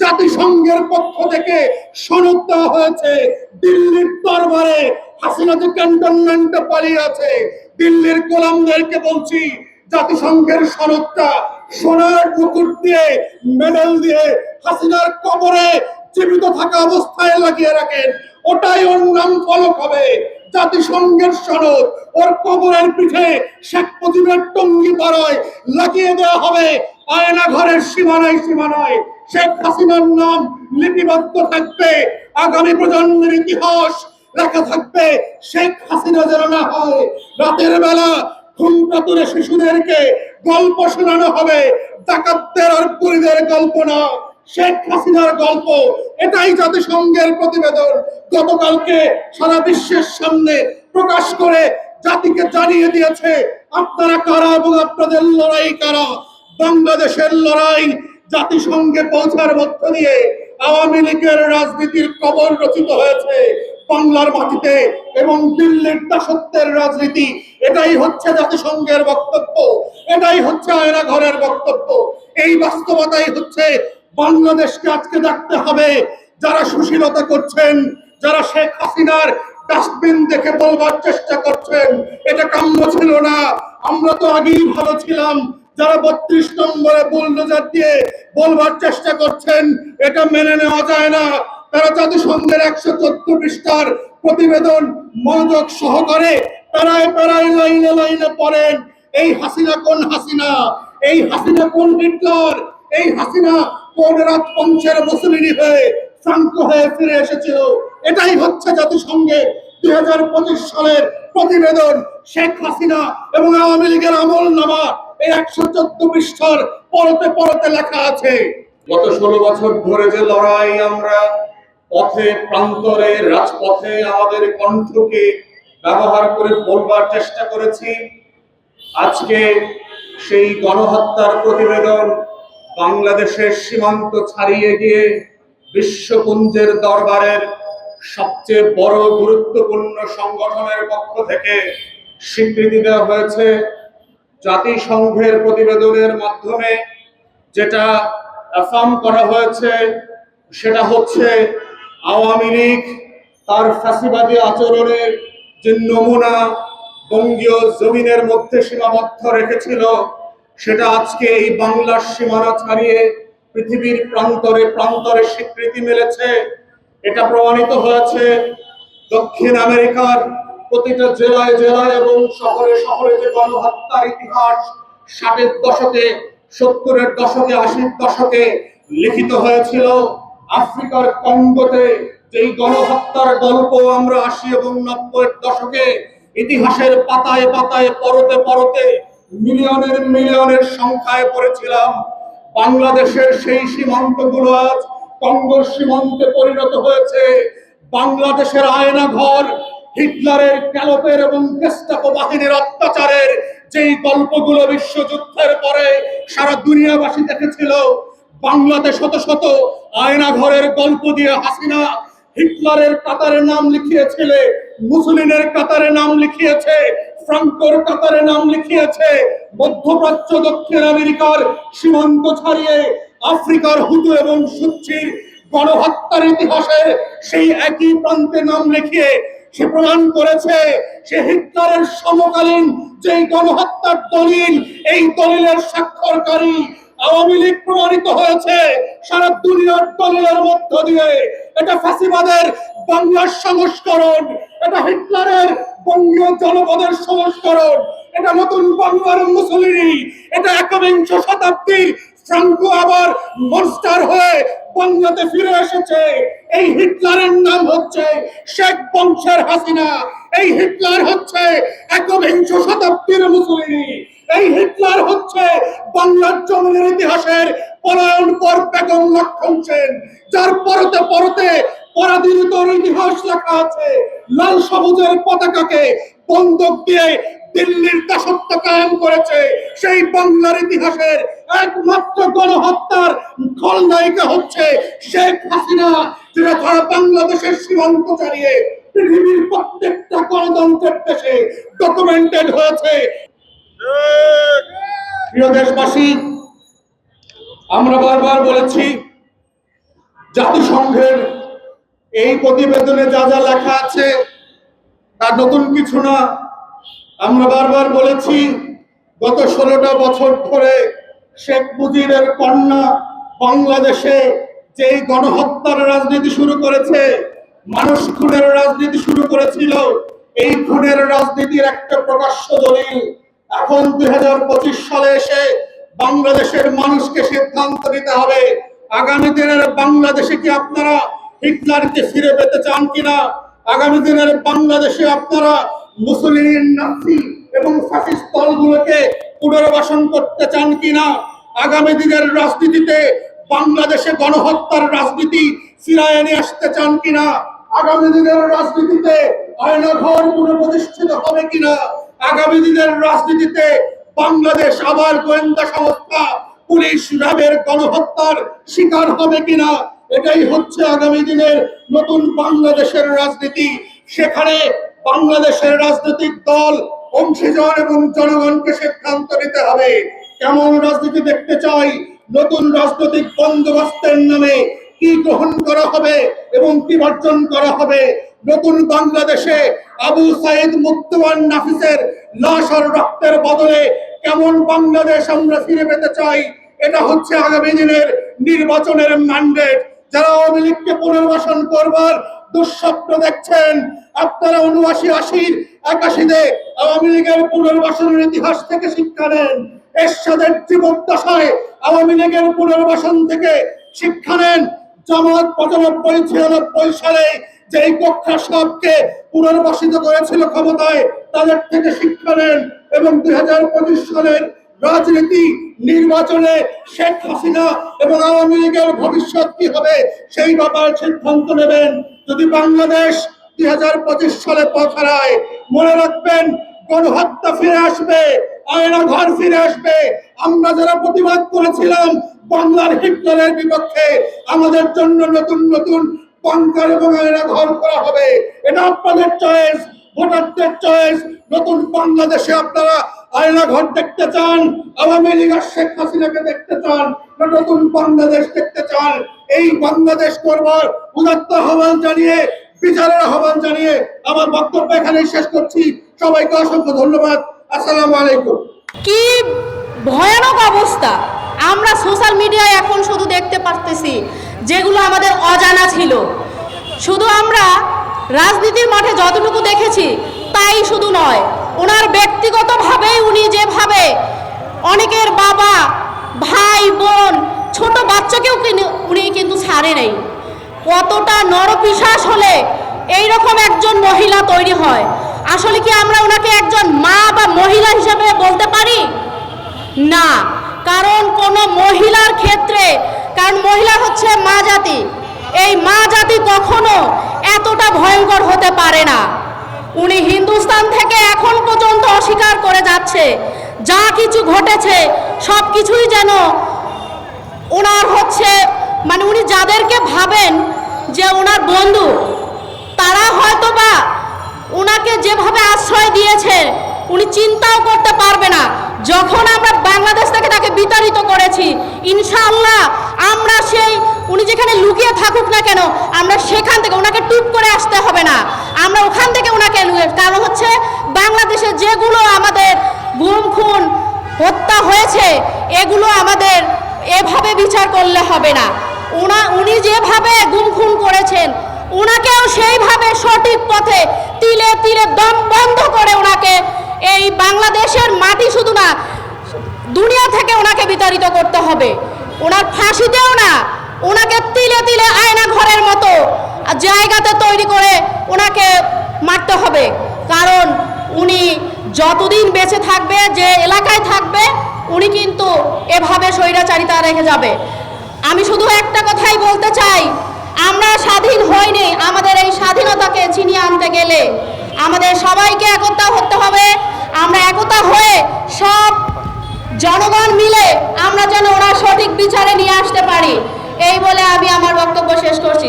জাতিসংঘের পক্ষ থেকে সনদ দেওয়া হয়েছে। দিল্লির দরবারে হাসিনা যে ক্যান্টনমেন্টে পালিয়ে আছে, দিল্লির গোলামদেরকে বলছি, জাতিসংঘের সনদটা সোনার মুকুট দিয়ে, মেডেল দিয়ে হাসিনার কবরে জীবিত থাকা অবস্থায় লাগিয়ে রাখেন। ওটাই ওর নাম ফলক হবে। জাতিসংঘের সনদ ওর কবরের পিঠে শেখ মুজিবের টঙ্গি পাড়ায় লাগিয়ে দেওয়া হবে। আয়না ঘরের সীমানায় সীমানায়। শেখ হাসিনার নাম লিপিবদ্ধ থাকবে, আগামী প্রজন্মের ইতিহাস লেখা থাকবে, শেখ হাসিনা যেন না হয়। রাতের বেলা ঘুম কাতুরে শিশুদেরকে গল্প শোনানো হবে, ডাকাতদের আর পুরীদের গল্প না, শেখ হাসিনার গল্প। এটাই জাতিসংঘের প্রতিবেদন। গতকালকে সারা বিশ্বের সামনে প্রকাশ করে জাতিকে জানিয়ে দিয়েছে, আপনারা কারা এবং আপনাদের লড়াই কারা? বাংলাদেশের লড়াই জাতিসংঘে পৌঁছার মধ্য দিয়ে আওয়ামী লীগের রাজনীতির কবর রচিত হয়েছে বাংলার মাটিতে এবং দিল্লির দাসত্বের রাজনীতি। এটাই হচ্ছে জাতিসংঘের বক্তব্য। এটাই হচ্ছে আয়না ঘরের বক্তব্য। এই বাস্তবতাই হচ্ছে বাংলাদেশকে আজকে দেখতে হবে। যারা সুশীলতা করছেন, যারা শেখ হাসিনার ডাস্টবিন দেখে বলবার চেষ্টা করছেন, এটা কাম্য ছিল না। আমরা তো আগেই ভালো ছিলাম। যারা বত্রিশ নম্বরে বুলডোজার দিয়ে বলবার চেষ্টা করছেন, এটা মেনে নেওয়া যায় না। তারা জাতিসংঘের একশো চোদ্দ পৃষ্ঠার প্রতিবেদন মনোযোগ সহকারে প্যারায় প্যারায় লাইনে লাইনে পড়েন। এই হাসিনা কোন হাসিনা? এই হাসিনা কোন হিটলার? এই হাসিনা কোন রাজবংশের মুসলিনী হয়ে ফ্রাঙ্কো হয়ে ফিরে এসেছিল? এটাই হচ্ছে জাতিসংঘে দুই হাজার পঁচিশ সালের প্রতিবেদন শেখ হাসিনা এবং আওয়ামী লীগের আমল নামা। এই একশো চোদ্দ পৃষ্ঠার পরতে পরতে লেখা আছে, গত ষোলো বছর ধরে যে লড়াই আমরা, পথে, প্রান্তরে, রাজপথে আমাদের কণ্ঠকে ব্যবহার করে বলবার চেষ্টা করেছি। আজকে সেই গণহত্যার প্রতিবেদন বাংলাদেশের সীমান্ত ছাড়িয়ে গিয়ে বিশ্বপুঞ্জের দরবারের সবচেয়ে বড় গুরুত্বপূর্ণ সংগঠনের পক্ষ থেকে স্বীকৃতি দেওয়া হয়েছে। জাতিসংঘের প্রতিবেদনের মাধ্যমে যেটা অ্যাফার্ম করা হয়েছে, সেটা হচ্ছে আওয়ামী লীগ তার ফ্যাসিবাদী আচরণের যে নমুনা বঙ্গীয় জমিনের মধ্যে সীমাবদ্ধ রেখেছিল, সেটা আজকে এই বাংলার সীমানা ছাড়িয়ে পৃথিবীর প্রান্তরে প্রান্তরে স্বীকৃতি মিলেছে। এটা প্রমাণিত হয়েছে দক্ষিণ আমেরিকার প্রতিটা জেলায় জেলায় এবং শহরে শহরে যে গণহত্যার ইতিহাস, ষাটের দশকে, সত্তরের দশকে, আশির দশকে লিখিত হয়েছিল, আফ্রিকার কঙ্গোতে যেই গণহত্যার গল্প আমরা আশি এবং নব্বইয়ের দশকে ইতিহাসের পাতায় পাতায়, পরতে পরতে মিলিয়নের মিলিয়নের সংখ্যায় পড়েছিলাম। বাংলাদেশের সেই সীমান্তগুলো আজ কঙ্গোর সীমান্তে পরিণত হয়েছে। বাংলাদেশের আয়না ঘর হিটলারের ক্যালপের এবং গেস্টাপো বাহিনীর অত্যাচারের যেই গল্পগুলো বিশ্বযুদ্ধের পরে সারা দুনিয়াবাসী দেখেছিল, বাংলাদেশ শত শত আয়না ঘরের গল্প দিয়ে হাসিনা হিটলারের কাতারে নাম লিখিয়েছিলে মুসলিনের কাতারে নাম লিখিয়েছে, ফ্রাঙ্কোর কাতারে নাম লিখিয়েছে, মধ্যপ্রাচ্য, দক্ষিণ আমেরিকার সীমান্ত ছাড়িয়ে আফ্রিকার হুতু এবং সুচ্ছির গণহত্যার ইতিহাসের সেই একই প্রান্তে নাম লিখিয়ে সে প্রমাণ করেছে সে হিটলারের সমকালীন যেই গণহত্যার দলিল, এই দলিলের স্বাক্ষরকারী আওয়ামী লীগ প্রমাণিত হয়েছে সারা দুনিয়ার দলিলের মধ্য দিয়ে। এটা ফাঁসিবাদের বাংলার সংস্করণ, এটা হিটলারের বঙ্গীয় জনপদের সংস্করণ, এটা নতুন বাংলার মুসলিনী এটা একবিংশ শতাব্দীর ফ্রাঙ্কো আবার মনস্টার হয়ে বাংলাতে ফিরে এসেছে। এই হিটলারের নাম হচ্ছে শেখ বংশের হাসিনা। এই হিটলার হচ্ছে একবিংশ শতাব্দীর মুসলিনী এই হিটলার হচ্ছে বাংলার জমিনের ইতিহাসের পলায়ন পর বেগম লক্ষণ সেন, যার পরতে পরতে পরাধীনতার ইতিহাস লেখা আছে। লাল সবুজের পতাকাকে বন্দুক দিয়ে দিল্লির দাসত্ব কায়েম করেছে। সেই বাংলার ইতিহাসের একমাত্র গণহত্যার খলনায়িকা হচ্ছে শেখ হাসিনা, যেটা সারা বাংলাদেশের সীমান্ত ছাড়িয়ে পৃথিবীর প্রত্যেকটা গণতন্ত্রের দেশে ডকুমেন্টেড হয়েছে। প্রিয় দেশবাসী, আমরা বারবার বলেছি, জাতিসংঘের এই প্রতিবেদনে যা যা লেখা আছে তার নতুন কিছু না। আমরা বারবার বলেছি, গত ষোলোটা বছর ধরে শেখ মুজিবের কন্যা বাংলাদেশে যে গণহত্যার রাজনীতি শুরু করেছে, মানুষ খুনের রাজনীতি শুরু করেছিল, এই খুনের রাজনীতির একটা প্রকাশ্য দলিল। এখন দুই হাজার পঁচিশ সালে এসে বাংলাদেশের মানুষকে সিদ্ধান্ত নিতে হবে, আগামী দিনের বাংলাদেশে কি আপনারা হিটলারকে ফিরে পেতে চান কিনা? আগামী দিনের বাংলাদেশে আপনারা মুসলিম, নাসি এবং ফাসিস্ট দলগুলোকে পুনর্বাসন করতে চান কিনা? আগামী দিনের রাজনীতিতে বাংলাদেশে গণহত্যার রাজনীতি ফিরায় নিয়ে আসতে চান কিনা? আগামী দিনের রাজনীতিতে আয়নাঘর পুনঃপ্রতিষ্ঠিত হবে কিনা? আগামী দিনের রাজনীতিতে বাংলাদেশ আবার গোয়েন্দা সংস্থা পুলিশ র্যাবের গণহত্যার শিকার হবে কিনা? এটাই হচ্ছে আগামী দিনের নতুন বাংলাদেশের রাজনীতি। সেখানে বাংলাদেশের রাজনৈতিক দল অংশীজন এবং জনগণকে সিদ্ধান্ত নিতে হবে। কেমন রাজনীতি দেখতে চাই? নতুন রাজনৈতিক বন্দোবস্তের নামে কি গ্রহণ করা হবে এবং কি বর্জন করা হবে? নতুন বাংলাদেশে আবু সাইদ মুক্তওয়ান নাফিসের লাশ আর রক্তের বদলে কেমন বাংলাদেশ আমরা ফিরে পেতে চাই? এটা হচ্ছে আগামী দিনের নির্বাচনের ম্যান্ডেট যারা আওয়ামী লীগকে পুনর্বাসন করবার দুঃস্বপ্ন দেখছেন। আপনারা উনআশি আশির একাশিতে আওয়ামী লীগের পুনর্বাসনের ইতিহাস থেকে শিক্ষা নেন। এরশাদের জীবদ্দশায় আওয়ামী লীগের পুনর্বাসন থেকে শিক্ষা নেন। জামাত পঁচানব্বই, ছিয়ানব্বই সালে যেই কক্ষা সাপকে পুনর্বাসিত করেছিল ক্ষমতায়, তাদের থেকে শিক্ষা নেন এবং দুই হাজার পঁচিশ সালের রাজনীতি নির্বাচনে শেখ হাসিনা এবং আওয়ামী লীগের ভবিষ্যৎ কি হবে, সেই ব্যাপারে সিদ্ধান্ত নেবেন। যদি বাংলাদেশ দুই হাজার পঁচিশ সালে পথ হারায় মনে রাখবেন, গণহত্যা ফিরে আসবে আয়না ঘর ফিরে আসবে। আমরা যারা প্রতিবাদ করেছিলাম বাংলার হিটলারের বিপক্ষে, আমাদের জন্য নতুন নতুন বাংকার এবং আয়না ঘর করা হবে। এটা আপনাদের চয়েস ভোটারদের চয়েস নতুন বাংলাদেশে আপনারা আয়না ঘর দেখতে চান, আওয়ামী লীগ আর শেখ হাসিনাকে দেখতে চান নতুন বাংলাদেশ দেখতে চান? এই বাংলাদেশ করবার উদাত্ত আহ্বান জানিয়ে, বিচারের আহ্বান জানিয়ে আমার বক্তব্য এখানেই শেষ করছি। সবাইকে অসংখ্য ধন্যবাদ। আসসালামু আলাইকুম। কি ভয়ানক অবস্থা। আমরা সোশ্যাল মিডিয়ায় এখন শুধু দেখতে পারতেছি যেগুলো আমাদের অজানা ছিল। শুধু আমরা রাজনীতির মাঠে যতটুকু দেখেছি, তাই শুধু নয়। ওনার ব্যক্তিগতভাবেই উনি যেভাবে অনেকের বাবা, ভাই, বোন, ছোট বাচ্চাকেও উনি কিন্তু ছাড়ে নেই। কতটা নরপিশাস হলে এই রকম একজন মহিলা তৈরি হয়। আসলে কি আমরা ওনাকে একজন মা বা মহিলা হিসেবে বলতে পারি? না, কারণ কোনো মহিলার ক্ষেত্রে, কারণ মহিলা হচ্ছে মা জাতি। এই মা জাতি কখনো এতটা ভয়ঙ্কর হতে পারে না। উনি হিন্দুস্তান থেকে এখন পর্যন্ত অস্বীকার করে যাচ্ছে। যা কিছু ঘটেছে, সব কিছুই যেন ওনার হচ্ছে মানে উনি যাদেরকে ভাবেন যে ওনার বন্ধু, তারা হয়তো বা ওনাকে যেভাবে আশ্রয় দিয়েছে, উনি চিন্তাও করতে পারবে না। যখন আমরা বাংলাদেশ থেকে তাকে বিতাড়িত করেছি, ইনশাআল্লাহ আমরা সেই, উনি যেখানে লুকিয়ে থাকুক না কেন, আমরা সেখান থেকে ওনাকে টুপ করে আসতে হবে না। আমরা ওখান থেকে ওনাকে কারণ হচ্ছে বাংলাদেশে যেগুলো আমাদের গুম, খুন, হত্যা হয়েছে, এগুলো আমাদের এভাবে বিচার করলে হবে না। ওনা উনি যেভাবে গুম, খুন করেছেন ওনাকেও সেইভাবে সঠিক পথে তিলে তিলে দম বন্ধ করে ওনাকে এই বাংলাদেশের মাটি শুধু না, দুনিয়া থেকে ওনাকে বিতাড়িত করতে হবে। ওনার ফাঁসি দেও না, ওনাকে তিলে তিলে আয়না ঘরের মতো জায়গাতে তৈরি করে ওনাকে মারতে হবে। কারণ উনি যতদিন বেঁচে থাকবে, যে এলাকায় থাকবে, উনি কিন্তু এভাবে স্বৈরাচারিতা রেখে যাবে। আমি শুধু একটা কথাই বলতে চাই, আমরা স্বাধীন হইনি আমাদের এই স্বাধীনতাকে ছিনিয়ে আনতে গেলে। আমাদের সবাইকে একতা হতে হবে, আমরা একতা হয়ে সব জনগণ মিলে আমরা যেন ওরা সঠিক বিচারে নিয়ে আসতে পারি। এই বলে আমি আমার বক্তব্য শেষ করছি।